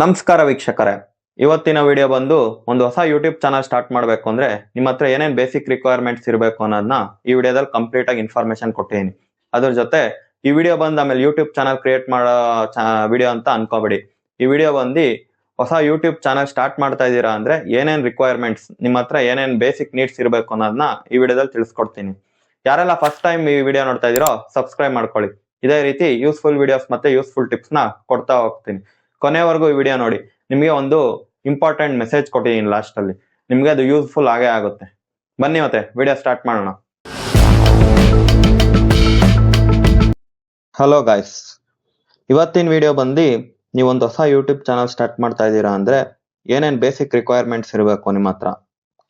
ನಮಸ್ಕಾರ ವೀಕ್ಷಕರೇ. ಇವತ್ತಿನ ವಿಡಿಯೋ ಬಂದು ಒಂದು ಹೊಸ ಯೂಟ್ಯೂಬ್ ಚಾನಲ್ ಸ್ಟಾರ್ಟ್ ಮಾಡಬೇಕು ಅಂದ್ರೆ ನಿಮ್ಮ ಹತ್ರ ಏನೇನು ಬೇಸಿಕ್ ರಿಕ್ವೈರ್ಮೆಂಟ್ಸ್ ಇರಬೇಕು ಅನ್ನೋದನ್ನ ಈ ವಿಡಿಯೋದಲ್ಲಿ ಕಂಪ್ಲೀಟ್ ಆಗಿ ಇನ್ಫಾರ್ಮೇಶನ್ ಕೊಟ್ಟಿದ್ದೀನಿ ಅದ್ರ ಜೊತೆ ಈ ವಿಡಿಯೋ ಬಂದ ಆಮೇಲೆ ಯೂಟ್ಯೂಬ್ ಚಾನಲ್ ಕ್ರಿಯೇಟ್ ಮಾಡೋ ವಿಡಿಯೋ ಅಂತ ಅನ್ಕೋಬೇಡಿ. ಈ ವಿಡಿಯೋ ಬಂದು ಹೊಸ ಯೂಟ್ಯೂಬ್ ಚಾನಲ್ ಸ್ಟಾರ್ಟ್ ಮಾಡ್ತಾ ಇದ್ದೀರಾ ಅಂದ್ರೆ ಏನೇನು ರಿಕ್ವೈರ್ಮೆಂಟ್ಸ್ ನಿಮ್ಮ ಹತ್ರ ಏನೇನು ಬೇಸಿಕ್ ನೀಡ್ಸ್ ಇರಬೇಕು ಅನ್ನೋದನ್ನ ಈ ವಿಡಿಯೋದಲ್ಲಿ ತಿಳಿಸ್ಕೊಡ್ತೀನಿ. ಯಾರೆಲ್ಲ ಫಸ್ಟ್ ಟೈಮ್ ಈ ವಿಡಿಯೋ ನೋಡ್ತಾ ಇದೀರೋ ಸಬ್ಸ್ಕ್ರೈಬ್ ಮಾಡ್ಕೊಳ್ಳಿ. ಇದೇ ರೀತಿ ಯೂಸ್ಫುಲ್ ವಿಡಿಯೋಸ್ ಮತ್ತೆ ಯೂಸ್ಫುಲ್ ಟಿಪ್ಸ್ನ ಕೊಡ್ತಾ ಹೋಗ್ತೀನಿ. ಕೊನೆವರೆಗೂ ಈ ವಿಡಿಯೋ ನೋಡಿ. ನಿಮಗೆ ಒಂದು ಇಂಪಾರ್ಟೆಂಟ್ ಮೆಸೇಜ್ ಕೊಟ್ಟಿದ್ದೀನಿ ಲಾಸ್ಟ್ ಅಲ್ಲಿ. ನಿಮಗೆ ಅದು ಯೂಸ್ಫುಲ್ ಆಗೇ ಆಗುತ್ತೆ. ಬನ್ನಿ ಮತ್ತೆ, ವಿಡಿಯೋ ಸ್ಟಾರ್ಟ್ ಮಾಡೋಣ. ಹಲೋ ಗಾಯ್ಸ್ ಇವತ್ತಿನ ವಿಡಿಯೋ ಬಂದು ಒಂದು ಹೊಸ ಯೂಟ್ಯೂಬ್ ಚಾನಲ್ ಸ್ಟಾರ್ಟ್ ಮಾಡ್ತಾ ಇದ್ದೀರಾ ಅಂದ್ರೆ ಏನೇನು ಬೇಸಿಕ್ ರಿಕ್ವೈರ್ಮೆಂಟ್ಸ್ ಇರಬೇಕು ನಿಮ್ಮ ಹತ್ರ?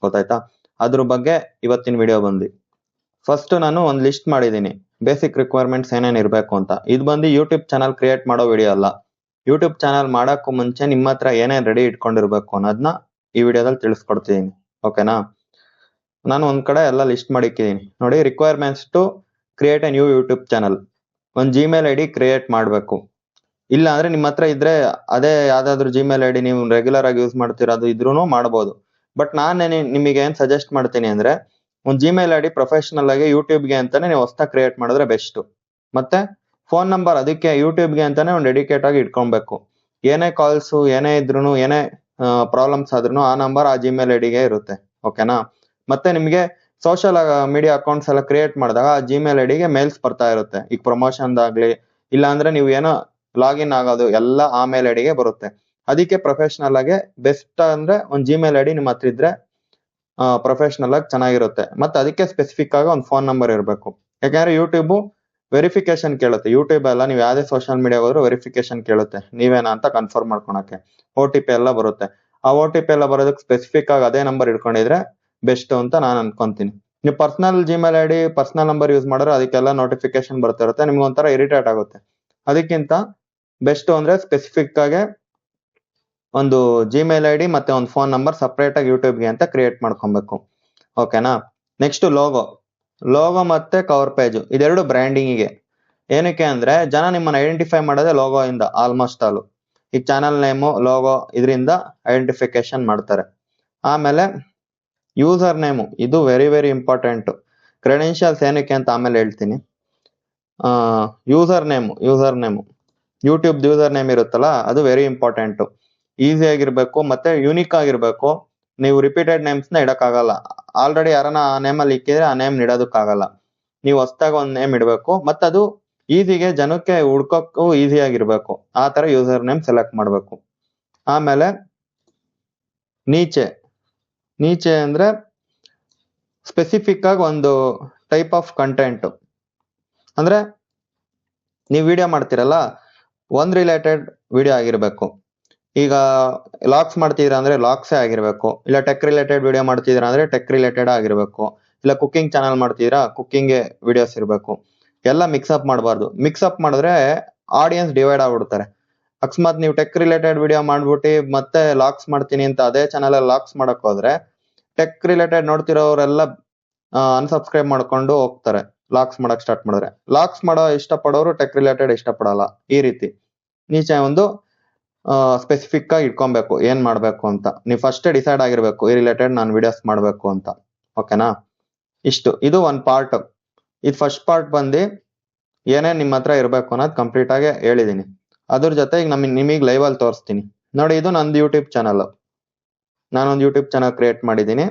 ಗೊತ್ತಾಯ್ತಾ? ಅದ್ರ ಬಗ್ಗೆ ಇವತ್ತಿನ ವಿಡಿಯೋ ಬಂದು. ಫಸ್ಟ್ ನಾನು ಒಂದು ಲಿಸ್ಟ್ ಮಾಡಿದ್ದೀನಿ. ಬೇಸಿಕ್ ರಿಕ್ವೈರ್ಮೆಂಟ್ಸ್ ಏನೇನು ಇರಬೇಕು ಅಂತ. ಇದು ಬಂದು ಯೂಟ್ಯೂಬ್ ಚಾನಲ್ ಕ್ರಿಯೇಟ್ ಮಾಡೋ ವಿಡಿಯೋ ಅಲ್ಲ. ಯೂಟ್ಯೂಬ್ ಚಾನಲ್ ಮಾಡೋಕ್ಕೂ ಮುಂಚೆ ನಿಮ್ಮ ಹತ್ರ ಏನೇನು ರೆಡಿ ಇಟ್ಕೊಂಡಿರ್ಬೇಕು ಅನ್ನೋದನ್ನ ಈ ವಿಡಿಯೋದಲ್ಲಿ ತಿಳಿಸ್ಕೊಡ್ತಿದ್ದೀನಿ ಓಕೆನಾ ನಾನು ಒಂದು ಕಡೆ ಎಲ್ಲ ಲಿಸ್ಟ್ ಮಾಡಿಕ್ಕಿದ್ದೀನಿ ನೋಡಿ requirements to create a new YouTube channel ಒಂದು ಜಿಮೇಲ್ ಐ ಡಿ ಕ್ರಿಯೇಟ್ ಮಾಡಬೇಕು. ಇಲ್ಲ ಅಂದ್ರೆ ನಿಮ್ಮ ಹತ್ರ ಇದ್ರೆ ಅದೇ ಯಾವುದಾದ್ರೂ ಜಿಮೇಲ್ ಐ ಡಿ ನೀವು ರೆಗ್ಯುಲರ್ ಆಗಿ ಯೂಸ್ ಮಾಡ್ತಿರೋದು ಇದ್ರೂ ಮಾಡ್ಬೋದು. ಬಟ್ ನಾನು ನಿಮಗೆ ಏನು ಸಜೆಸ್ಟ್ ಮಾಡ್ತೀನಿ ಅಂದ್ರೆ, ಒಂದು ಜಿಮೇಲ್ ಐ ಡಿ ಪ್ರೊಫೆಷನಲ್ ಆಗಿ ಯೂಟ್ಯೂಬ್ಗೆ ಅಂತಾನೆ ನೀವು ಹೊಸ್ತಾಗಿ ಕ್ರಿಯೇಟ್ ಮಾಡಿದ್ರೆ ಬೆಸ್ಟ್ ಮತ್ತೆ ಫೋನ್ ನಂಬರ್ ಅದಕ್ಕೆ ಯೂಟ್ಯೂಬ್ಗೆ ಅಂತಾನೆ ಒಂದು ಡೆಡಿಕೇಟ್ ಆಗಿ ಇಟ್ಕೊಬೇಕು ಏನೇ ಕಾಲ್ಸು ಏನೇ ಇದ್ರು ಏನೇ ಪ್ರಾಬ್ಲಮ್ಸ್ ಆದ್ರೂ ಆ ನಂಬರ್ ಆ ಜಿಮೇಲ್ ಐ ಡಿಗೆ ಇರುತ್ತೆ. ಓಕೆನಾ ಮತ್ತೆ ನಿಮಗೆ ಸೋಷಿಯಲ್ ಮೀಡಿಯಾ ಅಕೌಂಟ್ಸ್ ಎಲ್ಲ ಕ್ರಿಯೇಟ್ ಮಾಡಿದಾಗ ಆ ಜಿಮೇಲ್ ಐ ಡಿಗೆ ಮೇಲ್ಸ್ ಬರ್ತಾ ಇರುತ್ತೆ. ಈಗ ಪ್ರಮೋಷನ್ ಆಗ್ಲಿ, ಇಲ್ಲ ಅಂದ್ರೆ ನೀವು ಏನೋ ಲಾಗಿನ್ ಆಗೋದು ಎಲ್ಲ ಆ ಮೇಲ್ ಐ ಡಿಗೆ ಬರುತ್ತೆ. ಅದಕ್ಕೆ ಪ್ರೊಫೆಷನಲ್ ಆಗಿ ಬೆಸ್ಟ್ ಅಂದ್ರೆ ಒಂದು ಜಿಮೇಲ್ ಐ ಡಿ ನಿಮ್ಮ ಹತ್ರ ಇದ್ರೆ ಪ್ರೊಫೆಷನಲ್ ಆಗಿ ಚೆನ್ನಾಗಿರುತ್ತೆ. ಮತ್ತೆ ಅದಕ್ಕೆ ಸ್ಪೆಸಿಫಿಕ್ ಆಗಿ ಒಂದು ಫೋನ್ ನಂಬರ್ ಇರಬೇಕು. ಯಾಕಂದ್ರೆ ಯೂಟ್ಯೂಬ್ ವೆರಿಫಿಕೇಶನ್ ಕೇಳುತ್ತೆ. ಯೂಟ್ಯೂಬ್ ಎಲ್ಲ ನೀವು ಯಾವುದೇ ಸೋಷಿಯಲ್ ಮೀಡಿಯಾ ಹೋದ್ರು ವೆರಿಫಿಕೇಶನ್ ಕೇಳುತ್ತೆ. ನೀವೇನಾ ಅಂತ ಕನ್ಫರ್ಮ್ ಮಾಡ್ಕೊಳಕ್ಕೆ. ಓ ಟಿ ಪಿ ಎಲ್ಲ ಬರುತ್ತೆ. ಆ ಓ ಟಿ ಪಿ ಎಲ್ಲ ಬರೋದಕ್ಕೆ ಸ್ಪೆಸಿಫಿಕ್ ಆಗಿ ಅದೇ ನಂಬರ್ ಇಟ್ಕೊಂಡಿದ್ರೆ ಬೆಸ್ಟ್ ಅಂತ ನಾನು ಅನ್ಕೊಂತೀನಿ. ನೀವು personal Gmail I D personal number use ಮಾಡಿದ್ರೆ ಅದಕ್ಕೆಲ್ಲ ನೋಟಿಫಿಕೇಶನ್ ಬರ್ತಾ ಇರುತ್ತೆ. ನಿಮ್ಗೆ ಒಂಥರ ಇರಿಟೇಟ್ ಆಗುತ್ತೆ. ಅದಕ್ಕಿಂತ ಬೆಸ್ಟ್ ಅಂದ್ರೆ ಸ್ಪೆಸಿಫಿಕ್ ಆಗಿ ಒಂದು ಜಿಮೇಲ್ ಐ ಡಿ ಮತ್ತೆ ಒಂದು ಫೋನ್ ನಂಬರ್ ಸಪ್ರೇಟ್ ಆಗಿ ಯೂಟ್ಯೂಬ್ಗೆ ಅಂತ ಕ್ರಿಯೇಟ್ ಮಾಡ್ಕೊಬೇಕು. ಓಕೆನಾ ನೆಕ್ಸ್ಟ್ ಲೋಗೋ ಲೋಗೋ ಮತ್ತೆ ಕವರ್ ಪೇಜ್ ಇದೆರಡು ಬ್ರ್ಯಾಂಡಿಂಗಿಗೆ ಏನಕ್ಕೆ ಅಂದ್ರೆ, ಜನ ನಿಮ್ಮನ್ನ ಐಡೆಂಟಿಫೈ ಮಾಡೋದೇ ಲೋಗೋ ಇಂದ ಆಲ್ಮೋಸ್ಟ್ ಆಲ್ ಈ ಚಾನಲ್ ನೇಮು ಲೋಗೋ ಇದರಿಂದ ಐಡೆಂಟಿಫಿಕೇಶನ್ ಮಾಡ್ತಾರೆ. ಆಮೇಲೆ ಯೂಸರ್ ನೇಮು ಇದು ವೆರಿ ವೆರಿ ಇಂಪಾರ್ಟೆಂಟ್ ಕ್ರೆಡೆನ್ಷಿಯಲ್ಸ್ ಏನಕ್ಕೆ ಅಂತ ಆಮೇಲೆ ಹೇಳ್ತೀನಿ. User name user name YouTube user name ಇರುತ್ತಲ್ಲ, ಅದು ವೆರಿ ಇಂಪಾರ್ಟೆಂಟ್ ಈಸಿ ಆಗಿರ್ಬೇಕು, ಮತ್ತೆ ಯುನೀಕ್ ಆಗಿರ್ಬೇಕು. ನೀವು ರಿಪೀಟೆಡ್ ನೇಮ್ಸ್ನ ಇಡಕ್ಕಾಗಲ್ಲ. ಆಲ್ರೆಡಿ ಯಾರನ್ನ ಆ ನೇಮ್ ಅಲ್ಲಿ ಇಕ್ಕಿದ್ರೆ ಆ ನೇಮ್ ಇಡೋದಕ್ಕಾಗಲ್ಲ ನೀವು ಹೊಸ್ದಾಗಿ ಒಂದು ನೇಮ್ ಇಡಬೇಕು ಮತ್ತೆ ಅದು ಈಸಿಗೆ ಜನಕ್ಕೆ ಹುಡ್ಕೋಕ್ಕೂ ಈಸಿ ಆಗಿರ್ಬೇಕು. ಆ ತರ ಯೂಸರ್ ನೇಮ್ ಸೆಲೆಕ್ಟ್ ಮಾಡಬೇಕು. ಆಮೇಲೆ ನೀಚೆ. ನೀಚೆ ಅಂದ್ರೆ ಸ್ಪೆಸಿಫಿಕ್ ಆಗಿ ಒಂದು ಟೈಪ್ ಆಫ್ ಕಂಟೆಂಟ್ ಅಂದ್ರೆ ನೀವು ವಿಡಿಯೋ ಮಾಡ್ತೀರಲ್ಲ, ಒಂದು ರಿಲೇಟೆಡ್ ವಿಡಿಯೋ ಆಗಿರ್ಬೇಕು. ಈಗ ಲಾಕ್ಸ್ ಮಾಡ್ತಿದ್ರ ಅಂದ್ರೆ ಲಾಕ್ಸೇ ಆಗಿರ್ಬೇಕು. ಇಲ್ಲ ಟೆಕ್ ರಿಲೇಟೆಡ್ ವಿಡಿಯೋ ಮಾಡ್ತಿದ್ರ ಅಂದ್ರೆ ಟೆಕ್ ರಿಲೇಟೆಡ್ ಆಗಿರ್ಬೇಕು. ಇಲ್ಲ ಕುಕ್ಕಿಂಗ್ ಚಾನಲ್ ಮಾಡ್ತಿದ್ರಾ ಕುಕ್ಕಿಂಗ್ ವಿಡಿಯೋಸ್ ಇರಬೇಕು. ಎಲ್ಲ ಮಿಕ್ಸ್ಅಪ್ ಮಾಡಬಾರ್ದು. ಅಪ್ ಮಾಡಿದ್ರೆ ಆಡಿಯನ್ಸ್ ಡಿವೈಡ್ ಆಗ್ಬಿಡ್ತಾರೆ. ಅಕಸ್ಮಾತ್ ನೀವು ಟೆಕ್ ರಿಲೇಟೆಡ್ ವಿಡಿಯೋ ಮಾಡ್ಬಿಟ್ಟು ಮತ್ತೆ ಲಾಕ್ಸ್ ಮಾಡ್ತೀನಿ ಅಂತ ಅದೇ ಚಾನಲ್ ಅಲ್ಲಿ ಲಾಕ್ಸ್ ಮಾಡಕ್ ಹೋದ್ರೆ ಟೆಕ್ ರಿಲೇಟೆಡ್ ನೋಡ್ತಿರೋರೆಲ್ಲ ಅನ್ಸಬ್ಸ್ಕ್ರೈಬ್ ಮಾಡ್ಕೊಂಡು ಹೋಗ್ತಾರೆ. ಲಾಕ್ಸ್ ಮಾಡಕ್ ಸ್ಟಾರ್ಟ್ ಮಾಡಿದ್ರೆ. ಲಾಕ್ಸ್ ಮಾಡೋ ಇಷ್ಟಪಡೋರು ಟೆಕ್ ರಿಲೇಟೆಡ್ ಇಷ್ಟಪಡಲ್ಲ. ಈ ರೀತಿ. ನೀಚೆ ಒಂದು ಸ್ಪೆಸಿಫಿಕ್ ಆಗಿ ಇಟ್ಕೊಬೇಕು. ಏನ್ ಮಾಡ್ಬೇಕು ಅಂತ. ನೀವು ಫಸ್ಟ್ ಡಿಸೈಡ್ ಆಗಿರ್ಬೇಕು. ಈ ರಿಲೇಟೆಡ್ ನಾನು ವಿಡಿಯೋಸ್ ಮಾಡ್ಬೇಕು ಅಂತ. ಓಕೆನಾ ಇಷ್ಟು. ಇದು ಒಂದ್ ಪಾರ್ಟ್ ಇದು ಫಸ್ಟ್ ಪಾರ್ಟ್ ಬಂದು ಏನೇನ್ ನಿಮ್ಮ ಹತ್ರ ಇರಬೇಕು ಅನ್ನೋದು ಕಂಪ್ಲೀಟ್ ಆಗಿ ಹೇಳಿದೀನಿ. ಅದ್ರ ಜೊತೆ ಈಗ ನಮಗೆ ನಿಮಗೆ ಅಲ್ಲಿ ತೋರಿಸ್ತೀನಿ. ನೋಡಿ, ಇದು ನಂದು ಯೂಟ್ಯೂಬ್ ಚಾನಲ್ ನಾನೊಂದು ಯೂಟ್ಯೂಬ್ ಚಾನಲ್ ಕ್ರಿಯೇಟ್ ಮಾಡಿದ್ದೀನಿ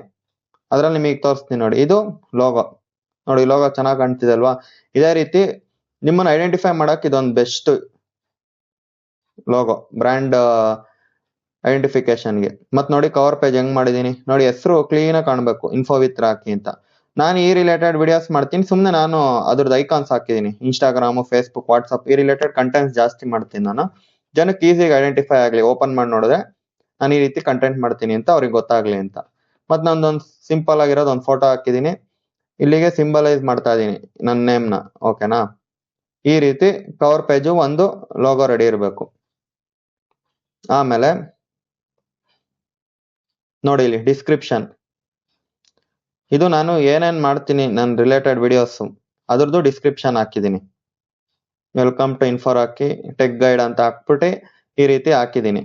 ಅದ್ರಲ್ಲಿ ನಿಮಗೆ ತೋರಿಸ್ತೀನಿ ನೋಡಿ. ಇದು ಲೋಗೋ ನೋಡಿ ಲೋಗೋ ಚೆನ್ನಾಗಿ ಕಾಣ್ತಿದೆ ಅಲ್ವಾ? ಇದೇ ರೀತಿ ನಿಮ್ಮನ್ನ ಐಡೆಂಟಿಫೈ ಮಾಡೋಕೆ ಇದೊಂದು ಬೆಸ್ಟ್ ಲೋಗೋ ಬ್ರ್ಯಾಂಡ್ ಐಡೆಂಟಿಫಿಕೇಶನ್ಗೆ ಮತ್ ನೋಡಿ ಕವರ್ ಪೇಜ್ ಹೆಂಗ್ ಮಾಡಿದೀನಿ. ನೋಡಿ ಹೆಸರು ಕ್ಲೀನ್ ಆಗಿ ಕಾಣ್ಬೇಕು ಇನ್ಫೋ ವಿತ್ ರಾಕಿ ಅಂತ. ನಾನು ಈ ರಿಲೇಟೆಡ್ ವಿಡಿಯೋಸ್ ಮಾಡ್ತೀನಿ ಸುಮ್ಮನೆ ನಾನು ಅದ್ರದ್ದು ಐಕಾನ್ಸ್ ಹಾಕಿದ್ದೀನಿ ಇನ್ಸ್ಟಾಗ್ರಾಮ್ ಫೇಸ್ಬುಕ್ ವಾಟ್ಸ್ಆಪ್ ಈ ರಿಲೇಟೆಡ್ ಕಂಟೆಂಟ್ ಜಾಸ್ತಿ ಮಾಡ್ತೀನಿ ನಾನು. ಜನಕ್ಕೆ ಈಸಿಯಾಗಿ ಐಡೆಂಟಿಫೈ ಆಗಲಿ ಓಪನ್ ಮಾಡಿ ನೋಡಿದ್ರೆ ನಾನು ಈ ರೀತಿ ಕಂಟೆಂಟ್ ಮಾಡ್ತೀನಿ ಅಂತ ಅವ್ರಿಗೆ ಗೊತ್ತಾಗ್ಲಿ ಅಂತ. ಮತ್ತೆ ನಂದೊಂದು ಸಿಂಪಲ್ ಆಗಿರೋದು ಒಂದು ಫೋಟೋ ಹಾಕಿದ್ದೀನಿ ಇಲ್ಲಿಗೆ ಸಿಂಬಲೈಸ್ ಮಾಡ್ತಾ ಇದ್ದೀನಿ ನನ್ನ ನೇಮ್ನ ಓಕೆನಾ ಈ ರೀತಿ ಕವರ್ ಪೇಜು ಒಂದು ಲೋಗೋ ರೆಡಿ ಇರಬೇಕು. ಆಮೇಲೆ ನೋಡಿ ಇಲ್ಲಿ ಡಿಸ್ಕ್ರಿಪ್ಷನ್ ಇದು ನಾನು ಏನೇನ್ ಮಾಡ್ತೀನಿ ನನ್ನ ರಿಲೇಟೆಡ್ ವಿಡಿಯೋಸ್ ಅದ್ರದ್ದು ಡಿಸ್ಕ್ರಿಪ್ಷನ್ ಹಾಕಿದ್ದೀನಿ. ವೆಲ್ಕಮ್ ಟು ಇನ್ಫೋರ್ ಹಾಕಿ ಟೆಕ್ ಗೈಡ್ ಅಂತ ಹಾಕ್ಬಿಟ್ಟು ಈ ರೀತಿ ಹಾಕಿದ್ದೀನಿ.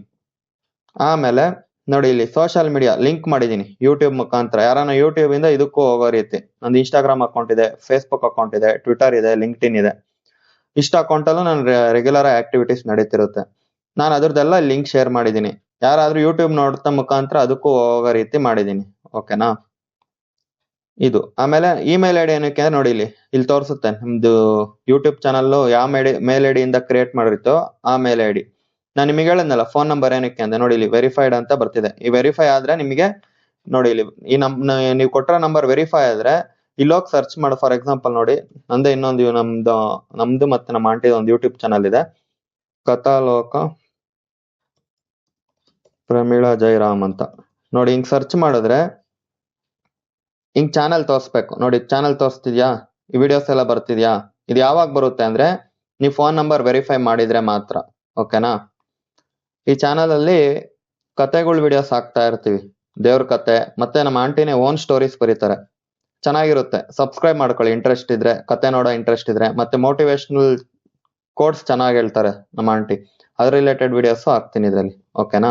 ಆಮೇಲೆ ನೋಡಿ ಇಲ್ಲಿ ಸೋಷಿಯಲ್ ಮೀಡಿಯಾ ಲಿಂಕ್ ಮಾಡಿದ್ದೀನಿ ಯೂಟ್ಯೂಬ್ ಮುಖಾಂತರ. ಯಾರನ್ನ ಯೂಟ್ಯೂಬ್ ಇಂದ ಇದಕ್ಕೂ ಹೋಗೋ ರೀತಿ. ನಂದು ಇನ್ಸ್ಟಾಗ್ರಾಮ್ ಅಕೌಂಟ್ ಇದೆ ಫೇಸ್ಬುಕ್ ಅಕೌಂಟ್ ಇದೆ ಟ್ವಿಟರ್ ಇದೆ ಲಿಂಕ್ಡ್ ಇನ್ ಇದೆ. ಇಷ್ಟ ಅಕೌಂಟ್ ಅಲ್ಲೂ ನಾನು ರೆಗ್ಯುಲರ್ ಆಕ್ಟಿವಿಟೀಸ್ ನಡೀತಿರುತ್ತೆ. ನಾನು ಅದರದ್ದೆಲ್ಲ ಲಿಂಕ್ ಶೇರ್ ಮಾಡಿದ್ದೀನಿ. ಯಾರಾದರೂ ಯೂಟ್ಯೂಬ್ ನೋಡ್ತಾ ಮುಖಾಂತರ ಅದಕ್ಕೂ ಹೋಗೋ ರೀತಿ ಮಾಡಿದ್ದೀನಿ. ಓಕೆನಾ ಇದು. ಆಮೇಲೆ ಇಮೇಲ್ ಐಡಿ ಏನಕ್ಕೆ ಅಂದ್ರೆ ನೋಡಿ ಇಲ್ಲಿ ಇಲ್ಲಿ ತೋರಿಸುತ್ತೆ. ನಿಮ್ದು ಯೂಟ್ಯೂಬ್ ಚಾನಲ್ ಯಾವ ಮೇಡಿ ಮೇಲ್ ಐ ಡಿಯಿಂದ ಕ್ರಿಯೇಟ್ ಮಾಡಿರ್ತೋ ಆ ಮೇಲ್ ಐಡಿ ನಾನು ನಿಮಗೆ ಹೇಳಿದ್ನಲ್ಲ ಫೋನ್ ನಂಬರ್ ಏನಕ್ಕೆ ಅಂತ ನೋಡಿ ಇಲ್ಲಿ ವೆರಿಫೈಡ್ ಅಂತ ಬರ್ತಿದೆ. ಈ ವೆರಿಫೈ ಆದ್ರೆ ನಿಮಗೆ ನೋಡಿ ಇಲ್ಲಿ ಈ ನಮ್, ನೀವು ಕೊಟ್ಟಿರೋ ನಂಬರ್ ವೆರಿಫೈ ಆದ್ರೆ ಇಲ್ಲೋಗಿ ಸರ್ಚ್ ಮಾಡು. ಫಾರ್ ಎಕ್ಸಾಂಪಲ್ ನೋಡಿ, ನಂದೇ ಇನ್ನೊಂದು ನಮ್ದು ನಮ್ದು ಮತ್ತೆ ನಮ್ಮ ಆಂಟಿದ ಒಂದು ಯೂಟ್ಯೂಬ್ ಚಾನಲ್ ಇದೆ. ಕಥಾಲೋಕ ಪ್ರಮೀಳಾ ಜೈರಾಮ್ ಅಂತ. ನೋಡಿ, ಹಿಂಗ್ ಸರ್ಚ್ ಮಾಡಿದ್ರೆ ಹಿಂಗ್ ಚಾನಲ್ ತೋರಿಸ್ಬೇಕು. ನೋಡಿ ಚಾನಲ್ ತೋರಿಸ್ತಿದ್ಯಾ? ಈ ವಿಡಿಯೋಸ್ ಎಲ್ಲ ಬರ್ತಿದ್ಯಾ? ಇದು ಯಾವಾಗ ಬರುತ್ತೆ ಅಂದ್ರೆ ನೀವು ಫೋನ್ ನಂಬರ್ ವೆರಿಫೈ ಮಾಡಿದ್ರೆ ಮಾತ್ರ ಓಕೆನಾ ಈ ಚಾನಲ್ ಅಲ್ಲಿ ಕತೆಗಳು ವಿಡಿಯೋಸ್ ಹಾಕ್ತಾ ಇರ್ತೀವಿ. ದೇವ್ರ ಕತೆ, ಮತ್ತೆ ನಮ್ಮ ಆಂಟಿನೇ ಓನ್ ಸ್ಟೋರೀಸ್ ಬರೀತಾರೆ. ಚೆನ್ನಾಗಿರುತ್ತೆ. ಸಬ್ಸ್ಕ್ರೈಬ್ ಮಾಡ್ಕೊಳ್ಳಿ ಇಂಟ್ರೆಸ್ಟ್ ಇದ್ರೆ. ಕತೆ ನೋಡೋ ಇಂಟ್ರೆಸ್ಟ್ ಇದ್ರೆ. ಮತ್ತೆ ಮೋಟಿವೇಶನಲ್ ಕೋಡ್ಸ್ ಚೆನ್ನಾಗಿ ಹೇಳ್ತಾರೆ ನಮ್ಮ ಆಂಟಿ ಅದ್ರ ರಿಲೇಟೆಡ್ ವಿಡಿಯೋಸ್ ಹಾಕ್ತೀನಿ ಇದರಲ್ಲಿ ಓಕೆನಾ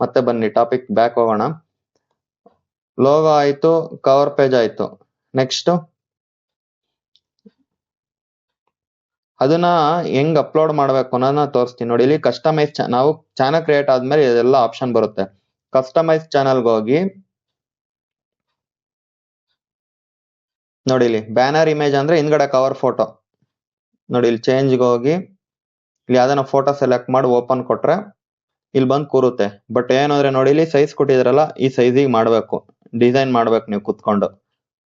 ಮತ್ತೆ ಬನ್ನಿ ಟಾಪಿಕ್ ಬ್ಯಾಕ್ ಹೋಗೋಣ. ಲೋಗೋ ಆಯ್ತು ಕವರ್ ಪೇಜ್ ಆಯ್ತು. ನೆಕ್ಸ್ಟ್ ಅದನ್ನ ಹೆಂಗ್ ಅಪ್ಲೋಡ್ ಮಾಡ್ಬೇಕು ಅನ್ನೋದನ್ನ ತೋರಿಸ್ತೀನಿ. ನೋಡಿ, ಇಲ್ಲಿ ಕಸ್ಟಮೈಸ್ ನಾವು ಚಾನಲ್ ಕ್ರಿಯೇಟ್ ಆದ್ಮೇಲೆ ಇದೆಲ್ಲ ಆಪ್ಷನ್ ಬರುತ್ತೆ. ಕಸ್ಟಮೈಸ್ ಚಾನಲ್ಗೆ ಹೋಗಿ. ನೋಡಿ ಬ್ಯಾನರ್ ಇಮೇಜ್ ಅಂದ್ರೆ ಹಿಂದ್ಗಡೆ ಕವರ್ ಫೋಟೋ ನೋಡಿ, ಇಲ್ಲಿ ಚೇಂಜ್ಗೆ ಹೋಗಿ. ಇಲ್ಲಿ ಯಾವ್ದಾನ ಫೋಟೋ ಸೆಲೆಕ್ಟ್ ಮಾಡಿ ಓಪನ್ ಕೊಟ್ರೆ ಇಲ್ಲಿ ಬಂದು ಕೂರುತ್ತೆ. ಬಟ್ ಏನಂದ್ರೆ ನೋಡಿ, ಇಲ್ಲಿ ಸೈಜ್ ಕೊಟ್ಟಿದ್ರಲ್ಲ, ಈ ಸೈಜಿಗೆ ಮಾಡ್ಬೇಕು. ಡಿಸೈನ್ ಮಾಡ್ಬೇಕು ನೀವು ಕುತ್ಕೊಂಡು.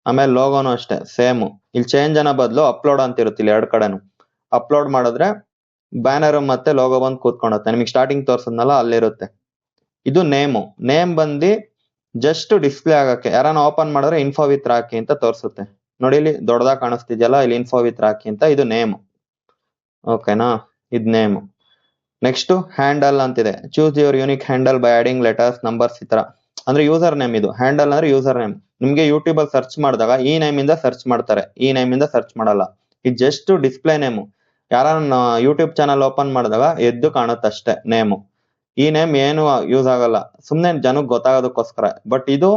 ಆಮೇಲೆ ಲೋಗೋನು ಅಷ್ಟೇ ಸೇಮ್ ಇಲ್ಲಿ ಚೇಂಜ್ ಅನ್ನೋ ಬದಲು ಅಪ್ಲೋಡ್ ಅಂತ ಇರುತ್ತೆ ಇಲ್ಲಿ ಎರಡು ಕಡೆನು. ಅಪ್ಲೋಡ್ ಮಾಡಿದ್ರೆ ಬ್ಯಾನರ್ ಮತ್ತೆ ಲೋಗೋ ಬಂದು ಕೂತ್ಕೊಂಡತ್ತೆ. ನಿಮಗೆ ಸ್ಟಾರ್ಟಿಂಗ್ ತೋರ್ಸದ್ನಲ್ಲ ಅಲ್ಲಿರುತ್ತೆ ಇದು ನೇಮು ನೇಮ್ ಬಂದು ಜಸ್ಟ್ ಡಿಸ್ಪ್ಲೇ ಆಗಕ್ಕೆ. ಯಾರನ್ನ ಓಪನ್ ಮಾಡಿದ್ರೆ ಇನ್ಫೋ ವಿತ್ ರಾಕಿ ಅಂತ ತೋರಿಸುತ್ತೆ. ನೋಡಿ ಇಲ್ಲಿ ದೊಡ್ಡದಾಗಿ ಕಾಣಿಸ್ತಿದ್ಯಲ್ಲ, ಇಲ್ಲಿ ಇನ್ಫೋ ವಿತ್ ರಾಕಿ ಅಂತ, ಇದು ನೇಮ್ ಓಕೆನಾ ಇದು ನೇಮ್ ನೆಕ್ಸ್ಟ್ ಹ್ಯಾಂಡಲ್ ಅಂತಿದೆ. Choose your unique handle by adding letters numbers ಈ ತರ ಅಂದ್ರೆ ಯೂಸರ್ ನೇಮ್ ಇದು. ಹ್ಯಾಂಡಲ್ ಅಂದ್ರೆ ಯೂಸರ್ ನೇಮ್ ನಿಮ್ಗೆ ಯೂಟ್ಯೂಬ್ ಅಲ್ಲಿ ಸರ್ಚ್ ಮಾಡಿದಾಗ ಈ ನೇಮ್ ಇಂದ ಸರ್ಚ್ ಮಾಡ್ತಾರೆ. ಈ ನೇಮ್ ಇಂದ ಸರ್ಚ್ ಮಾಡಲ್ಲ. ಇದು ಜಸ್ಟ್ ಡಿಸ್ಪ್ಲೇ ನೇಮು ಯಾರನ್ನ ಯೂಟ್ಯೂಬ್ ಚಾನಲ್ ಓಪನ್ ಮಾಡಿದಾಗ ಎದ್ದು ಕಾಣುತ್ತೆ ಅಷ್ಟೇ ನೇಮು ಈ ನೇಮ್ ಏನು ಯೂಸ್ ಆಗಲ್ಲ. ಸುಮ್ನೆ ಜನಕ್ಕೆ ಗೊತ್ತಾಗೋದಕ್ಕೋಸ್ಕರ. ಬಟ್ ಇದು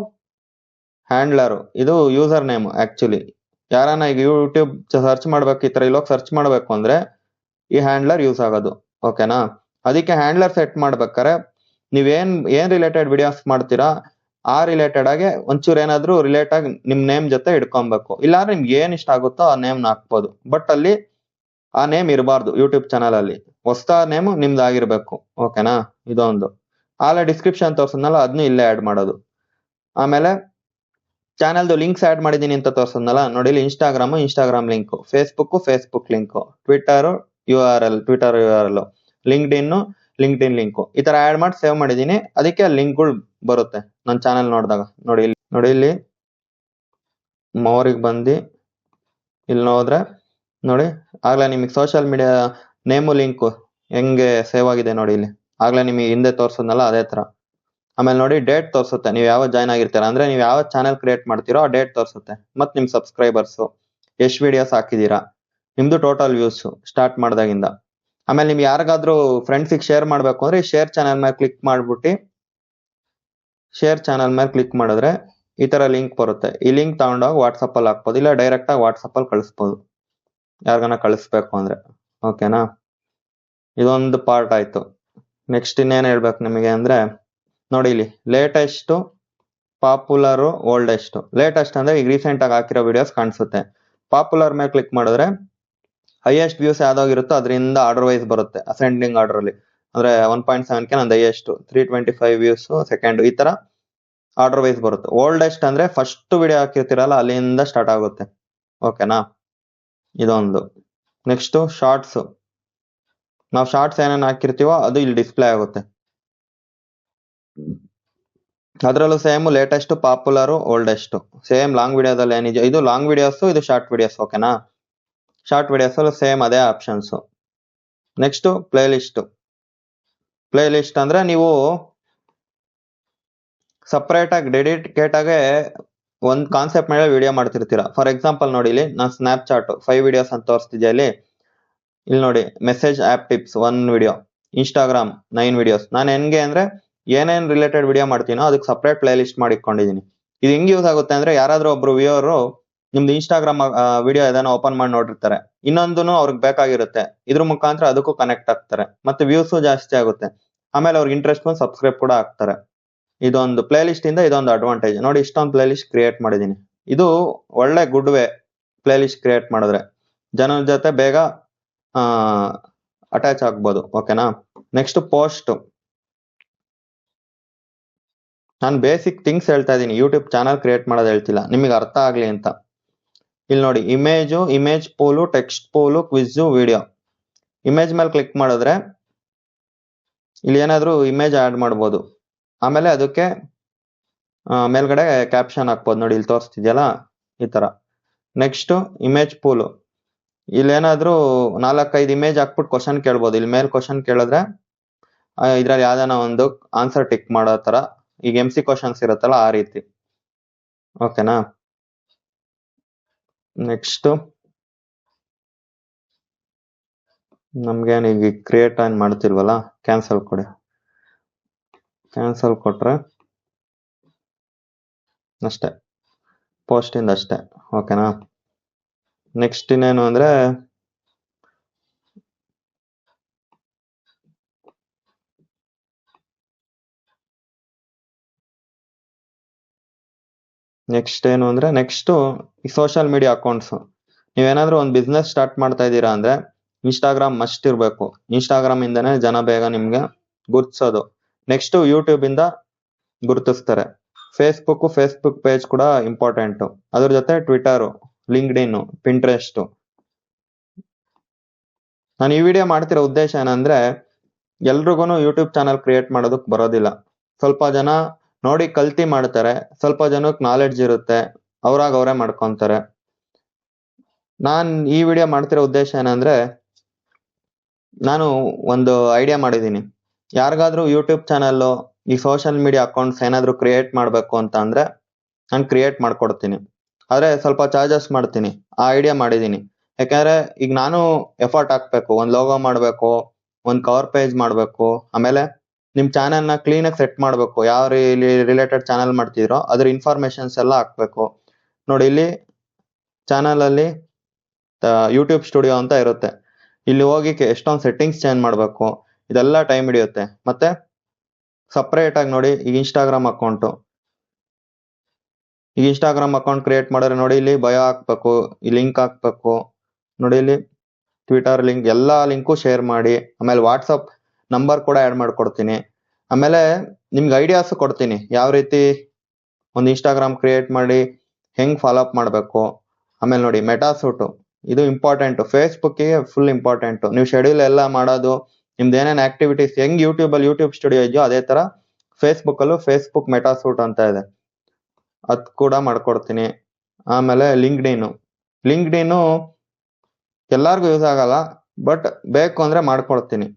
ಹ್ಯಾಂಡ್ಲರ್ ಇದು ಯೂಸರ್ ನೇಮ್ ಆಕ್ಚುಲಿ ಯಾರನ್ನ ಈಗ ಯೂಟ್ಯೂಬ್ ಸರ್ಚ್ ಮಾಡ್ಬೇಕು ಈ ತರ ಇಲ್ಲೋಗಿ ಸರ್ಚ್ ಮಾಡ್ಬೇಕು ಅಂದ್ರೆ ಈ ಹ್ಯಾಂಡ್ಲರ್ ಯೂಸ್ ಆಗೋದು. ಓಕೆನಾ ಅದಕ್ಕೆ ಹ್ಯಾಂಡ್ಲರ್ ಸೆಟ್ ಮಾಡ್ಬೇಕಾರೆ ನೀವೇನ್, ಏನ್ ರಿಲೇಟೆಡ್ ವಿಡಿಯೋಸ್ ಮಾಡ್ತೀರಾ, ಆ ರಿಲೇಟೆಡ್ ಆಗಿ ಒಂಚೂರು ಏನಾದ್ರೂ ರಿಲೇಟ್ ಆಗಿ ನಿಮ್ ನೇಮ್ ಜೊತೆ ಇಟ್ಕೊಬೇಕು ಇಲ್ಲಾಂದ್ರೆ ನಿಮ್ಗೆ ಏನ್ ಇಷ್ಟ ಆಗುತ್ತೋ ಆ ನೇಮ್ ಹಾಕ್ಬೋದು. ಬಟ್ ಅಲ್ಲಿ ಆ ನೇಮ್ ಇರಬಾರ್ದು ಯೂಟ್ಯೂಬ್ ಚಾನಲ್ ಅಲ್ಲಿ. ಹೊಸ ನೇಮ್ ನಿಮ್ದು ಆಗಿರ್ಬೇಕು ಓಕೆನಾ ಇದೊಂದು. ಆಲ ಡಿಸ್ಕ್ರಿಪ್ಷನ್ ತೋರ್ಸದ್ನಲ್ಲ ಅದನ್ನು ಇಲ್ಲೇ ಆಡ್ ಮಾಡೋದು. ಆಮೇಲೆ ಚಾನಲ್ದು ಲಿಂಕ್ಸ್ ಆಡ್ ಮಾಡಿದೀನಿ ಅಂತ ತೋರ್ಸದ್ನಲ್ಲ ನೋಡಿ ಇಲ್ಲಿ Instagram Instagram link Facebook Facebook link Twitter U R L Twitter U R L LinkedIn LinkedIn link ಈ ತರ ಆಡ್ ಮಾಡಿ ಸೇವ್ ಮಾಡಿದೀನಿ ಅದಕ್ಕೆ ಲಿಂಕ್ಗಳು ಬರುತ್ತೆ ನನ್ನ ಚಾನೆಲ್ ನೋಡಿದಾಗ. ನೋಡಿ ಇಲ್ಲಿ ನೋಡಿ ಇಲ್ಲಿ. ಮೋರಿಗೆ ಬಂದು ಇಲ್ಲಿ ನೋಡಿದ್ರೆ, ನೋಡಿ, ಆಗ್ಲೇ ನಿಮಗೆ ಸೋಷಿಯಲ್ ಮೀಡಿಯಾ ನೇಮು ಲಿಂಕು ಹೆಂಗೆ ಸೇವ್ ಆಗಿದೆ ನೋಡಿ ಇಲ್ಲಿ. ಆಗ್ಲೇ ನಿಮಗೆ ಹಿಂದೆ ತೋರಿಸೋದ್ನಲ್ಲ ಅದೇ ತರ. ಆಮೇಲೆ ನೋಡಿ ಡೇಟ್ ತೋರಿಸುತ್ತೆ. ನೀವು ಯಾವ ಜಾಯ್ನ್ ಆಗಿರ್ತೀರ? ಅಂದ್ರೆ ನೀವು ಯಾವ ಚಾನೆಲ್ ಕ್ರಿಯೇಟ್ ಮಾಡ್ತೀರೋ ಆ ಡೇಟ್ ತೋರಿಸುತ್ತೆ. ಮತ್ತೆ ನಿಮ್ ಸಬ್ಸ್ಕ್ರೈಬರ್ಸ್ ಎಷ್ಟು ವಿಡಿಯೋಸ್ ಹಾಕಿದೀರಾ? ನಿಮ್ದು ಟೋಟಲ್ ವ್ಯೂಸ್ ಸ್ಟಾರ್ಟ್ ಮಾಡಿದಾಗಿಂದ. ಆಮೇಲೆ ನಿಮ್ಗೆ ಯಾರಿಗಾದ್ರೂ ಫ್ರೆಂಡ್ಸಿಗೆ ಶೇರ್ ಮಾಡ್ಬೇಕು ಅಂದ್ರೆ ಶೇರ್ ಚಾನಲ್ ಮೇಲೆ ಕ್ಲಿಕ್ ಮಾಡ್ಬಿಟ್ಟು ಶೇರ್ ಚಾನಲ್ ಮೇಲೆ ಕ್ಲಿಕ್ ಮಾಡಿದ್ರೆ ಈ ತರ ಲಿಂಕ್ ಬರುತ್ತೆ. ಈ ಲಿಂಕ್ ತಗೊಂಡಾಗ ವಾಟ್ಸಪ್ ಅಲ್ಲಿ ಹಾಕ್ಬೋದು, ಇಲ್ಲ ಡೈರೆಕ್ಟ್ ಆಗಿ ವಾಟ್ಸಪ್ ಅಲ್ಲಿ ಕಳಿಸ್ಬೋದು. ಯಾರಿಗಾನ ಕಳಿಸ್ಬೇಕು ಅಂದ್ರೆ. ಓಕೆನಾ ಇದೊಂದು ಪಾರ್ಟ್ ಆಯ್ತು. ನೆಕ್ಸ್ಟ್ ಇನ್ನೇನು ಹೇಳ್ಬೇಕು ನಿಮಗೆ ಅಂದ್ರೆ, ನೋಡಿ ಇಲ್ಲಿ ಲೇಟೆಸ್ಟ್ ಪಾಪ್ಯುಲರು ಓಲ್ಡೆಸ್ಟ್ ಲೇಟೆಸ್ಟ್ ಅಂದ್ರೆ ಈಗ ರೀಸೆಂಟ್ ಆಗಿ ಹಾಕಿರೋ ವಿಡಿಯೋಸ್ ಕಾಣಿಸುತ್ತೆ. ಪಾಪ್ಯುಲರ್ ಮೇಲೆ ಕ್ಲಿಕ್ ಮಾಡಿದ್ರೆ ಹೈಯೆಸ್ಟ್ ವ್ಯೂಸ್ ಯಾವ್ದಾಗಿರುತ್ತೋ ಅದರಿಂದ ಆರ್ಡರ್ ವೈಸ್ ಬರುತ್ತೆ ಅಸೆಂಡಿಂಗ್ ಆರ್ಡರ್ ಅಲ್ಲಿ. ಅಂದ್ರೆ ಒನ್ ಪಾಯಿಂಟ್ ಸೆವೆನ್ ಕೆ ನಂದು highest three twenty five views second ಈ ತರ ಆರ್ಡರ್ ವೈಸ್ ಬರುತ್ತೆ. ಓಲ್ಡೆಸ್ಟ್ ಅಂದ್ರೆ ಫಸ್ಟ್ ವಿಡಿಯೋ ಹಾಕಿರ್ತೀರಲ್ಲ, ಅಲ್ಲಿಂದ ಸ್ಟಾರ್ಟ್ ಆಗುತ್ತೆ. ಓಕೆನಾ ಇದೊಂದು. ನೆಕ್ಸ್ಟ್ ಶಾರ್ಟ್ಸ್ ನಾವು ಶಾರ್ಟ್ಸ್ ಏನೇನು ಹಾಕಿರ್ತೀವೋ ಅದು ಇಲ್ಲಿ ಡಿಸ್ಪ್ಲೇ ಆಗುತ್ತೆ. ಅದರಲ್ಲೂ same latest popular oldest same long ವಿಡಿಯೋದಲ್ಲಿ ಏನಿದೆ? ಇದು ಲಾಂಗ್ ವಿಡಿಯೋಸ್ ಇದು ಶಾರ್ಟ್ ವಿಡಿಯೋಸ್ ಓಕೆನಾ ಶಾರ್ಟ್ ವಿಡಿಯೋಸಲ್ಲೂ ಸೇಮ್ ಅದೇ ಆಪ್ಷನ್ಸು ನೆಕ್ಸ್ಟು ಪ್ಲೇಲಿಸ್ಟು ಪ್ಲೇಲಿಸ್ಟ್ ಅಂದರೆ ನೀವು ಸಪ್ರೇಟಾಗಿ ಡೆಡಿಕೇಟಾಗೆ ಒಂದು ಕಾನ್ಸೆಪ್ಟ್ ಮೇಲೆ ವಿಡಿಯೋ ಮಾಡ್ತಿರ್ತೀರಾ. ಫಾರ್ ಎಕ್ಸಾಂಪಲ್ ನೋಡಿ ಇಲ್ಲಿ, ನಾನು ಸ್ನ್ಯಾಪ್ಚಾಟು ಫೈವ್ ವಿಡಿಯೋಸ್ ಅಂತ ತೋರಿಸ್ತಿದ್ದೆ ಇಲ್ಲಿ? ಇಲ್ಲಿ ನೋಡಿ message app tips one video Instagram nine videos ನಾನು ಹೆಂಗೆ ಅಂದರೆ ಏನೇನು ರಿಲೇಟೆಡ್ ವಿಡಿಯೋ ಮಾಡ್ತೀನೋ ಅದಕ್ಕೆ ಸಪ್ರೇಟ್ ಪ್ಲೇ ಲಿಸ್ಟ್ ಮಾಡಿಕೊಂಡಿದ್ದೀನಿ ಇದು ಹೆಂಗೆ ಯೂಸ್ ಆಗುತ್ತೆ ಅಂದರೆ ಯಾರಾದರೂ ಒಬ್ಬರು ವ್ಯೂವರು ನಿಮ್ದು ಇನ್ಸ್ಟಾಗ್ರಾಮ್ ವಿಡಿಯೋ ಏದಾನ ಓಪನ್ ಮಾಡಿ ನೋಡಿರ್ತಾರೆ. ಇನ್ನೊಂದು ಅವ್ರಿಗೆ ಬೇಕಾಗಿರುತ್ತೆ. ಇದ್ರ ಮುಖಾಂತರ ಅದಕ್ಕೂ ಕನೆಕ್ಟ್ ಆಗ್ತಾರೆ. ಮತ್ತೆ ವ್ಯೂಸು ಜಾಸ್ತಿ ಆಗುತ್ತೆ. ಆಮೇಲೆ ಅವ್ರಿಗೆ ಇಂಟ್ರೆಸ್ಟ್ ಬಂದು ಸಬ್ಸ್ಕ್ರೈಬ್ ಕೂಡ ಆಗ್ತಾರೆ. ಇದೊಂದು ಪ್ಲೇ ಲಿಸ್ಟ್ ಇಂದ ಇದೊಂದು ಅಡ್ವಾಂಟೇಜ್ ನೋಡಿ, ಇಷ್ಟೊಂದು ಪ್ಲೇ ಲಿಸ್ಟ್ ಕ್ರಿಯೇಟ್ ಮಾಡಿದೀನಿ ಇದು ಒಳ್ಳೆ good way playlist create ಮಾಡಿದ್ರೆ ಜನರ ಜೊತೆ ಬೇಗ ಅಟ್ಯಾಚ್ ಆಗ್ಬೋದು. ಓಕೆನಾ ನೆಕ್ಸ್ಟ್ ಪೋಸ್ಟ್ ನಾನು ಬೇಸಿಕ್ ಥಿಂಗ್ಸ್ ಹೇಳ್ತಾ ಇದ್ದೀನಿ ಯೂಟ್ಯೂಬ್ ಚಾನಲ್ ಕ್ರಿಯೇಟ್ ಮಾಡೋದು ಹೇಳ್ತಿಲ್ಲ. ನಿಮಗೆ ಅರ್ಥ ಆಗಲಿ ಅಂತ. ಇಲ್ಲಿ ನೋಡಿ image image poll text poll quiz video image ಮೇಲೆ ಕ್ಲಿಕ್ ಮಾಡಿದ್ರೆ ಇಲ್ಲಿ ಏನಾದರೂ ಇಮೇಜ್ ಆಡ್ ಮಾಡ್ಬೋದು. ಆಮೇಲೆ ಅದಕ್ಕೆ ಮೇಲ್ಗಡೆ ಕ್ಯಾಪ್ಷನ್ ಹಾಕ್ಬೋದು. ನೋಡಿ, ಇಲ್ಲಿ ತೋರಿಸ್ತಿದ್ಯಲ್ಲ? ಈ ತರ. ನೆಕ್ಸ್ಟ್ ಇಮೇಜ್ ಪೂಲು ಇಲ್ಲಿ ಏನಾದ್ರೂ ನಾಲ್ಕೈದು ಇಮೇಜ್ ಹಾಕ್ಬಿಟ್ಟು ಕ್ವಶನ್ ಕೇಳ್ಬೋದು. ಇಲ್ಲಿ ಮೇಲ್ ಕ್ವಶನ್ ಕೇಳಿದ್ರೆ ಇದರಲ್ಲಿ ಯಾವ್ದಾನ ಒಂದು ಆನ್ಸರ್ ಟಿಕ್ ಮಾಡೋ ತರ, ಈಗ ಎಂ ಸಿ ಕ್ವಶನ್ಸ್ ಇರುತ್ತಲ್ಲ, ಆ ರೀತಿ. ಓಕೆನಾ ನೆಕ್ಸ್ಟ್. ನಮ್ಗೇನು ಈಗ ಕ್ರಿಯೇಟ್ ಏನು ಮಾಡ್ತಿಲ್ವಲ್ಲ ಕ್ಯಾನ್ಸಲ್ ಕೊಡಿ. ಕ್ಯಾನ್ಸಲ್ ಕೊಟ್ರೆ ಅಷ್ಟೇ. ಪೋಸ್ಟಿಂದ ಅಷ್ಟೇ. ಓಕೆನಾ ನೆಕ್ಸ್ಟ್ ಇನ್ನೇನು ಅಂದ್ರೆ ನೆಕ್ಸ್ಟ್ ಏನು ಅಂದ್ರೆ ನೆಕ್ಸ್ಟ್ ಈ ಸೋಷಿಯಲ್ ಮೀಡಿಯಾ ಅಕೌಂಟ್ಸ್ ನೀವೇನಾದ್ರೂ ಒಂದು ಬಿಸ್ನೆಸ್ ಸ್ಟಾರ್ಟ್ ಮಾಡ್ತಾ ಇದ್ದೀರಾ ಅಂದ್ರೆ ಇನ್ಸ್ಟಾಗ್ರಾಮ್ ಮಸ್ಟ್ ಇರಬೇಕು. ಇನ್ಸ್ಟಾಗ್ರಾಮ್ ಇಂದನೇ ಜನ ಬೇಗ ನಿಮ್ಗೆ ಗುರ್ತಿಸೋದು. ನೆಕ್ಸ್ಟ್ ಯೂಟ್ಯೂಬ್ ಇಂದ ಗುರುತಿಸ್ತಾರೆ. ಫೇಸ್ಬುಕ್ ಫೇಸ್ಬುಕ್ ಪೇಜ್ ಕೂಡ ಇಂಪಾರ್ಟೆಂಟ್ ಅದ್ರ ಜೊತೆ ಟ್ವಿಟರ್ ಲಿಂಕ್ಡ್ ಇನ್ ಪಿಂಟ್ರೆಸ್ಟ್ ನಾನು ಈ ವಿಡಿಯೋ ಮಾಡ್ತಿರೋ ಉದ್ದೇಶ ಏನಂದ್ರೆ ಎಲ್ರಿಗೂ ಯೂಟ್ಯೂಬ್ ಚಾನಲ್ ಕ್ರಿಯೇಟ್ ಮಾಡೋದಕ್ಕೆ ಬರೋದಿಲ್ಲ. ಸ್ವಲ್ಪ ಜನ ನೋಡಿ ಕಲ್ತಿ ಮಾಡ್ತಾರೆ. ಸ್ವಲ್ಪ ಜನಕ್ಕೆ ನಾಲೆಡ್ಜ್ ಇರುತ್ತೆ. ಅವ್ರಾಗ ಅವರೇ ಮಾಡ್ಕೊಂತಾರೆ. ನಾನ್ ಈ ವಿಡಿಯೋ ಮಾಡ್ತಿರೋ ಉದ್ದೇಶ ಏನಂದ್ರೆ, ನಾನು ಒಂದು ಐಡಿಯಾ ಮಾಡಿದ್ದೀನಿ. ಯಾರಿಗಾದ್ರೂ ಯೂಟ್ಯೂಬ್ ಚಾನಲ್ ಈ ಸೋಷಿಯಲ್ ಮೀಡಿಯಾ ಅಕೌಂಟ್ಸ್ ಏನಾದರೂ ಕ್ರಿಯೇಟ್ ಮಾಡ್ಬೇಕು ಅಂತ ಅಂದ್ರೆ, ನಾನು ಕ್ರಿಯೇಟ್ ಮಾಡ್ಕೊಡ್ತೀನಿ. ಆದ್ರೆ ಸ್ವಲ್ಪ ಚಾರ್ಜಸ್ ಮಾಡ್ತೀನಿ. ಆ ಐಡಿಯಾ ಮಾಡಿದ್ದೀನಿ. ಯಾಕಂದ್ರೆ ಈಗ ನಾನು ಎಫರ್ಟ್ ಹಾಕ್ಬೇಕು. ಒಂದು ಲೋಗೋ ಮಾಡಬೇಕು, ಒಂದು ಕವರ್ ಪೇಜ್ ಮಾಡಬೇಕು. ಆಮೇಲೆ ನಿಮ್ ಚಾನೆಲ್ನ ಕ್ಲೀನ್ ಆಗಿ ಸೆಟ್ ಮಾಡಬೇಕು. ಯಾವ ರಿಲೇಟೆಡ್ ಚಾನೆಲ್ ಮಾಡ್ತಿದ್ರೋ ಅದ್ರ ಇನ್ಫಾರ್ಮೇಶನ್ಸ್ ಎಲ್ಲ ಹಾಕ್ಬೇಕು. ನೋಡಿ ಇಲ್ಲಿ ಚಾನಲ್ ಅಲ್ಲಿ ಯೂಟ್ಯೂಬ್ ಸ್ಟುಡಿಯೋ ಅಂತ ಇರುತ್ತೆ. ಇಲ್ಲಿ ಹೋಗಿ ಎಷ್ಟೊಂದು ಸೆಟ್ಟಿಂಗ್ಸ್ ಚೇಂಜ್ ಮಾಡಬೇಕು. ಇದೆಲ್ಲ ಟೈಮ್ ಹಿಡಿಯುತ್ತೆ. ಮತ್ತೆ ಸಪ್ರೇಟ್ ಆಗಿ ನೋಡಿ ಈಗ ಇನ್ಸ್ಟಾಗ್ರಾಮ್ ಅಕೌಂಟು ಈಗ ಇನ್ಸ್ಟಾಗ್ರಾಮ್ ಅಕೌಂಟ್ ಕ್ರಿಯೇಟ್ ಮಾಡಿದ್ರೆ ನೋಡಿ ಇಲ್ಲಿ ಬಯೋ ಹಾಕ್ಬೇಕು, ಈ ಲಿಂಕ್ ಹಾಕ್ಬೇಕು. ನೋಡಿ ಇಲ್ಲಿ ಟ್ವಿಟರ್ ಲಿಂಕ್ ಎಲ್ಲ ಲಿಂಕು ಶೇರ್ ಮಾಡಿ. ಆಮೇಲೆ ವಾಟ್ಸಪ್ ನಂಬರ್ ಕೂಡ ಆ್ಯಡ್ ಮಾಡ್ಕೊಡ್ತೀನಿ. ಆಮೇಲೆ ನಿಮ್ಗೆ ಐಡಿಯಾಸ್ ಕೊಡ್ತೀನಿ. ಯಾವ ರೀತಿ ಒಂದು ಇನ್ಸ್ಟಾಗ್ರಾಮ್ ಕ್ರಿಯೇಟ್ ಮಾಡಿ ಹೆಂಗ್ ಫಾಲೋ ಅಪ್ ಮಾಡಬೇಕು. ಆಮೇಲೆ ನೋಡಿ ಮೆಟಾಸೂಟು ಇದು ಇಂಪಾರ್ಟೆಂಟ್ ಫೇಸ್ಬುಕ್ಕಿಗೆ ಫುಲ್ ಇಂಪಾರ್ಟೆಂಟ್ ನೀವು ಶೆಡ್ಯೂಲ್ ಎಲ್ಲ ಮಾಡೋದು, ನಿಮ್ದು ಏನೇನು ಆಕ್ಟಿವಿಟೀಸ್ ಹೆಂಗ್ ಯೂಟ್ಯೂಬಲ್ಲಿ ಯೂಟ್ಯೂಬ್ ಸ್ಟುಡಿಯೋ ಇದೆಯೋ ಅದೇ ತರ ಫೇಸ್ಬುಕ್ ಅಲ್ಲೂ ಫೇಸ್ಬುಕ್ ಮೆಟಾಸೂಟ್ ಅಂತ ಇದೆ. ಅದು ಕೂಡ ಮಾಡ್ಕೊಡ್ತೀನಿ. ಆಮೇಲೆ ಲಿಂಕ್ಡ್ ಇನ್ ಲಿಂಕ್ಡ್ ಇನ್ ಎಲ್ಲಾರ್ಗು ಯೂಸ್ ಆಗಲ್ಲ ಬಟ್ ಬೇಕು ಅಂದ್ರೆ ಮಾಡ್ಕೊಡ್ತೀನಿ.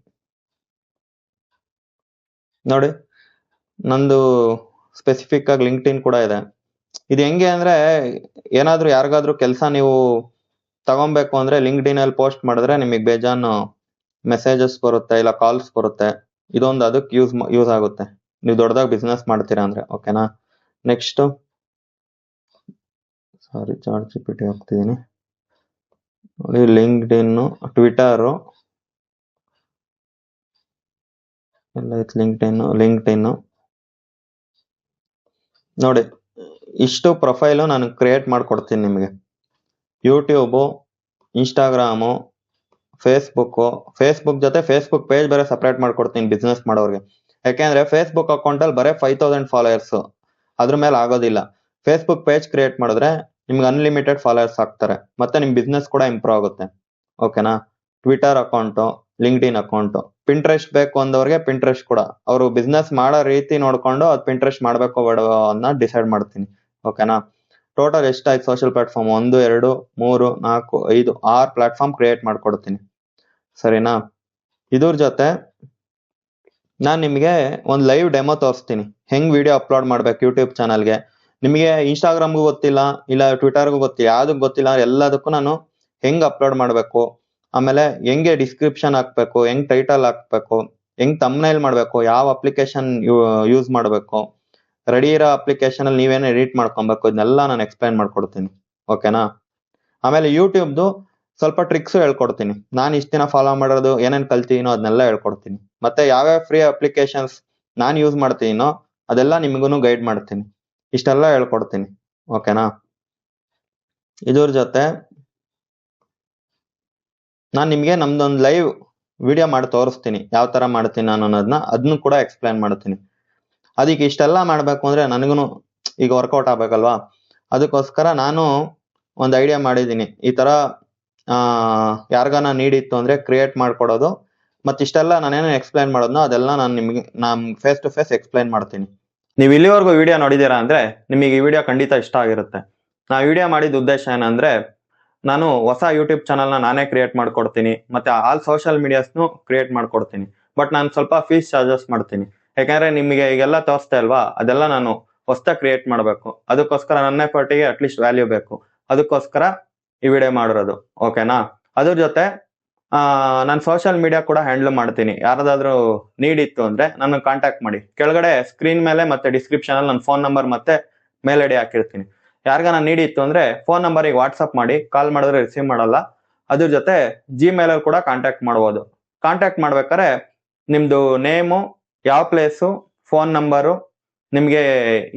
ನೋಡಿ. ನಂದು ಸ್ಪೆಸಿಫಿಕ್ ಆಗಿ ಲಿಂಕ್ಡ್ ಇನ್ ಕೂಡ ಇದೆ. ಇದು ಹೆಂಗೆ ಅಂದ್ರೆ ಏನಾದ್ರೂ ಯಾರಿಗಾದ್ರೂ ಕೆಲಸ ನೀವು ತಗೊಬೇಕು ಅಂದ್ರೆ ಲಿಂಕ್ಡ್ ಇನ್ ಅಲ್ಲಿ ಪೋಸ್ಟ್ ಮಾಡಿದ್ರೆ ನಿಮಗೆ ಬೇಜಾನು ಮೆಸೇಜಸ್ ಬರುತ್ತೆ ಇಲ್ಲ ಕಾಲ್ಸ್ ಬರುತ್ತೆ. ಇದೊಂದು ಅದಕ್ಕೆ ಯೂಸ್ ಯೂಸ್ ಆಗುತ್ತೆ. ನೀವು ದೊಡ್ಡದಾಗಿ ಬಿಸ್ನೆಸ್ ಮಾಡ್ತೀರಾ ಅಂದ್ರೆ ಓಕೆನಾ next sorry charge P T ಹೋಗ್ತಿದ್ದೀನಿ ಲಿಂಕ್ಡ್ ಇನ್ ಟ್ವಿಟರು ಎಲ್ಲ ಐತೆ ಲಿಂಕ್ಡ್ಇನ್ ಲಿಂಕ್ಡ್ ಇನ್ ನೋಡಿ, ಇಷ್ಟು ಪ್ರೊಫೈಲು ನಾನು ಕ್ರಿಯೇಟ್ ಮಾಡ್ಕೊಡ್ತೀನಿ ನಿಮಗೆ. YouTube, Instagram, Facebook. ಫೇಸ್ಬುಕ್ ಜೊತೆ ಫೇಸ್ಬುಕ್ ಪೇಜ್ ಬೇರೆ ಸಪ್ರೇಟ್ ಮಾಡ್ಕೊಡ್ತೀನಿ ಬಿಸ್ನೆಸ್ ಮಾಡೋರಿಗೆ. ಯಾಕೆಂದ್ರೆ ಫೇಸ್ಬುಕ್ ಅಕೌಂಟಲ್ಲಿ ಬರೀ ಫೈವ್ ತೌಸಂಡ್ ಫಾಲೋಯರ್ಸ್. ಅದ್ರ ಮೇಲೆ ಆಗೋದಿಲ್ಲ. ಫೇಸ್ಬುಕ್ ಪೇಜ್ ಕ್ರಿಯೇಟ್ ಮಾಡಿದ್ರೆ ನಿಮ್ಗೆ ಅನ್ಲಿಮಿಟೆಡ್ ಫಾಲೋಯರ್ಸ್ ಆಗ್ತಾರೆ. ಮತ್ತೆ ನಿಮ್ಮ ಬಿಸ್ನೆಸ್ ಕೂಡ ಇಂಪ್ರೂವ್ ಆಗುತ್ತೆ. ಓಕೆನಾ? Twitter account LinkedIn account. Pinterest ಬೇಕು ಅಂದವ್ರಿಗೆ ಪಿಂಟ್ರೆಸ್ಟ್ ಕೂಡ. ಅವರು ಬಿಸ್ನೆಸ್ ಮಾಡೋ ರೀತಿ ನೋಡ್ಕೊಂಡು ಅದು ಪಿಂಟ್ರೆಸ್ಟ್ ಮಾಡಬೇಕು ಬೇಡವೋ ಅನ್ನೋ ಡಿಸೈಡ್ ಮಾಡ್ತೀನಿ. ಓಕೆನಾ ಟೋಟಲ್ ಎಷ್ಟಾಯ್ತು ಸೋಷಿಯಲ್ ಪ್ಲಾಟ್ಫಾರ್ಮ್ ಒಂದು, ಎರಡು, ಮೂರು, ನಾಲ್ಕು, ಐದು, ಆರು ಪ್ಲಾಟ್ಫಾರ್ಮ್ ಕ್ರಿಯೇಟ್ ಮಾಡ್ಕೊಡ್ತೀನಿ. ಸರಿನಾ? ಇದ್ರ ಜೊತೆ ನಾನು ನಿಮಗೆ ಒಂದು ಲೈವ್ ಡೆಮೋ ತೋರಿಸ್ತೀನಿ. ಹೆಂಗೆ ವಿಡಿಯೋ ಅಪ್ಲೋಡ್ ಮಾಡ್ಬೇಕು ಯೂಟ್ಯೂಬ್ ಚಾನಲ್ಗೆ ನಿಮಗೆ ಇನ್ಸ್ಟಾಗ್ರಾಮ್ಗೂ ಗೊತ್ತಿಲ್ಲ, ಇಲ್ಲ ಟ್ವಿಟರ್ಗೂ ಗೊತ್ತಿಲ್ಲ ಯಾವುದಕ್ಕೂ ಗೊತ್ತಿಲ್ಲ, ಎಲ್ಲದಕ್ಕೂ ನಾನು ಹೆಂಗೆ ಅಪ್ಲೋಡ್ ಮಾಡಬೇಕು? ಆಮೇಲೆ ಹೆಂಗೆ ಡಿಸ್ಕ್ರಿಪ್ಷನ್ ಹಾಕ್ಬೇಕು, ಹೆಂಗ್ ಟೈಟಲ್ ಹಾಕ್ಬೇಕು, ಹೆಂಗ್ ತಮ್ನೈಲ್ ಮಾಡಬೇಕು, ಯಾವ ಅಪ್ಲಿಕೇಶನ್ ಯೂಸ್ ಮಾಡಬೇಕು ರೆಡಿ ಇರೋ ಅಪ್ಲಿಕೇಶನ್ ಅಲ್ಲಿ ನೀವೇನು ಎಡಿಟ್ ಮಾಡ್ಕೊಬೇಕು, ಇದನ್ನೆಲ್ಲ ನಾನು ಎಕ್ಸ್ಪ್ಲೈನ್ ಮಾಡ್ಕೊಡ್ತೀನಿ. ಓಕೆನಾ ಆಮೇಲೆ ಯೂಟ್ಯೂಬ್ದು ಸ್ವಲ್ಪ ಟ್ರಿಕ್ಸ್ ಹೇಳ್ಕೊಡ್ತೀನಿ. ನಾನು ಇಷ್ಟ ದಿನ ಫಾಲೋ ಮಾಡೋದು, ಏನೇನು ಕಲ್ತಿನೋ ಅದನ್ನೆಲ್ಲ ಹೇಳ್ಕೊಡ್ತೀನಿ. ಮತ್ತೆ ಯಾವ್ಯಾವ ಫ್ರೀ ಅಪ್ಲಿಕೇಶನ್ಸ್ ನಾನು ಯೂಸ್ ಮಾಡ್ತೀನೋ ಅದೆಲ್ಲ ನಿಮಗೂ ಗೈಡ್ ಮಾಡ್ತೀನಿ. ಇಷ್ಟೆಲ್ಲ ಹೇಳ್ಕೊಡ್ತೀನಿ. ಓಕೆನಾ ಇದ್ರ ಜೊತೆ ನಾನು ನಿಮಗೆ ನಮ್ದೊಂದು ಲೈವ್ ವಿಡಿಯೋ ಮಾಡಿ ತೋರಿಸ್ತೀನಿ. ಯಾವ ಥರ ಮಾಡ್ತೀನಿ ನಾನು ಅನ್ನೋದನ್ನ ಅದನ್ನು ಕೂಡ ಎಕ್ಸ್ಪ್ಲೈನ್ ಮಾಡ್ತೀನಿ ಅದಕ್ಕೆ ಇಷ್ಟೆಲ್ಲ ಮಾಡಬೇಕು ಅಂದರೆ ನನಗೂ ಈಗ ವರ್ಕೌಟ್ ಆಗಬೇಕಲ್ವಾ? ಅದಕ್ಕೋಸ್ಕರ ನಾನು ಒಂದು ಐಡಿಯಾ ಮಾಡಿದ್ದೀನಿ. ಈ ಥರ ಯಾರಿಗಾನ ನೀಡಿತ್ತು ಅಂದರೆ ಕ್ರಿಯೇಟ್ ಮಾಡಿಕೊಡೋದು. ಮತ್ತು ಇಷ್ಟೆಲ್ಲ ನಾನೇನು ಎಕ್ಸ್ಪ್ಲೈನ್ ಮಾಡೋದನ್ನ ಅದೆಲ್ಲ ನಾನು ನಿಮಗೆ, ನಾನು ಫೇಸ್ ಟು ಫೇಸ್ ಎಕ್ಸ್ಪ್ಲೈನ್ ಮಾಡ್ತೀನಿ. ನೀವು ಇಲ್ಲಿವರೆಗೂ ವಿಡಿಯೋ ನೋಡಿದ್ದೀರಾ ಅಂದರೆ ನಿಮಗೆ ಈ ವಿಡಿಯೋ ಖಂಡಿತ ಇಷ್ಟ ಆಗಿರುತ್ತೆ. ನಾವು ವಿಡಿಯೋ ಮಾಡಿದ ಉದ್ದೇಶ ಏನಂದ್ರೆ ನಾನು ಹೊಸ ಯೂಟ್ಯೂಬ್ ಚಾನಲ್ನ ನಾನೇ ಕ್ರಿಯೇಟ್ ಮಾಡ್ಕೊಡ್ತೀನಿ, ಮತ್ತೆ ಆಲ್ ಸೋಷಿಯಲ್ ಮೀಡಿಯಾಸ್ನು ಕ್ರಿಯೇಟ್ ಮಾಡ್ಕೊಡ್ತೀನಿ. ಬಟ್ ನಾನು ಸ್ವಲ್ಪ ಫೀಸ್ ಚಾರ್ಜಸ್ ಮಾಡ್ತೀನಿ. ಯಾಕಂದ್ರೆ ನಿಮಗೆ ಈಗೆಲ್ಲ ತೋರಿಸ್ತಾ ಇಲ್ವಾ ಅದೆಲ್ಲ ನಾನು ಹೊಸ್ದಾಗಿ ಕ್ರಿಯೇಟ್ ಮಾಡಬೇಕು. ಅದಕ್ಕೋಸ್ಕರ ನನ್ನ ಎಫರ್ಟಿಗೆ ಅಟ್ಲೀಸ್ಟ್ ವ್ಯಾಲ್ಯೂ ಬೇಕು. ಅದಕ್ಕೋಸ್ಕರ ಈ ವಿಡಿಯೋ ಮಾಡಿರೋದು. ಓಕೆನಾ ಅದ್ರ ಜೊತೆ ನಾನು ಸೋಷಿಯಲ್ ಮೀಡಿಯಾ ಕೂಡ ಹ್ಯಾಂಡಲ್ ಮಾಡ್ತೀನಿ. ಯಾರದಾದ್ರೂ ನೀಡ್ ಇತ್ತು ಅಂದ್ರೆ ನನ್ನ ಕಾಂಟ್ಯಾಕ್ಟ್ ಮಾಡಿ. ಕೆಳಗಡೆ ಸ್ಕ್ರೀನ್ ಮೇಲೆ ಮತ್ತೆ ಡಿಸ್ಕ್ರಿಪ್ಷನ್ ಅಲ್ಲಿ ನನ್ನ ಫೋನ್ ನಂಬರ್ ಮತ್ತೆ ಮೇಲ್ ಐಡಿ ಹಾಕಿರ್ತೀನಿ. ಯಾರಿಗಾನ ನೀಡಿತ್ತು ಅಂದ್ರೆ ಫೋನ್ ನಂಬರಿಗೆ ವಾಟ್ಸಪ್ ಮಾಡಿ ಕಾಲ್ ಮಾಡಿದ್ರೆ ರಿಸೀವ್ ಮಾಡಲ್ಲ. ಅದ್ರ ಜೊತೆ ಜಿಮೇಲ್ ಅಲ್ಲಿ ಕೂಡ ಕಾಂಟ್ಯಾಕ್ಟ್ ಮಾಡ್ಬೋದು. ಕಾಂಟ್ಯಾಕ್ಟ್ ಮಾಡ್ಬೇಕಾದ್ರೆ ನಿಮ್ದು ನೇಮು ಯಾವ ಪ್ಲೇಸು ಫೋನ್ ನಂಬರು ನಿಮಗೆ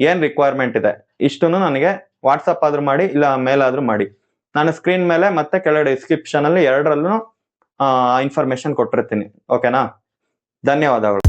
ಏನ್ ರಿಕ್ವೈರ್ಮೆಂಟ್ ಇದೆ, ಇಷ್ಟನ್ನು ನನಗೆ ವಾಟ್ಸಪ್ ಆದ್ರೂ ಮಾಡಿ, ಇಲ್ಲ ಮೇಲ್ ಆದ್ರೂ ಮಾಡಿ. ನಾನು ಸ್ಕ್ರೀನ್ ಮೇಲೆ ಮತ್ತೆ ಕೆಳಗಡೆ ಡಿಸ್ಕ್ರಿಪ್ಷನ್ ಅಲ್ಲಿ ಎರಡರಲ್ಲೂ ಇನ್ಫಾರ್ಮೇಶನ್ ಕೊಟ್ಟಿರ್ತೀನಿ. ಓಕೆನಾ ಧನ್ಯವಾದಗಳು.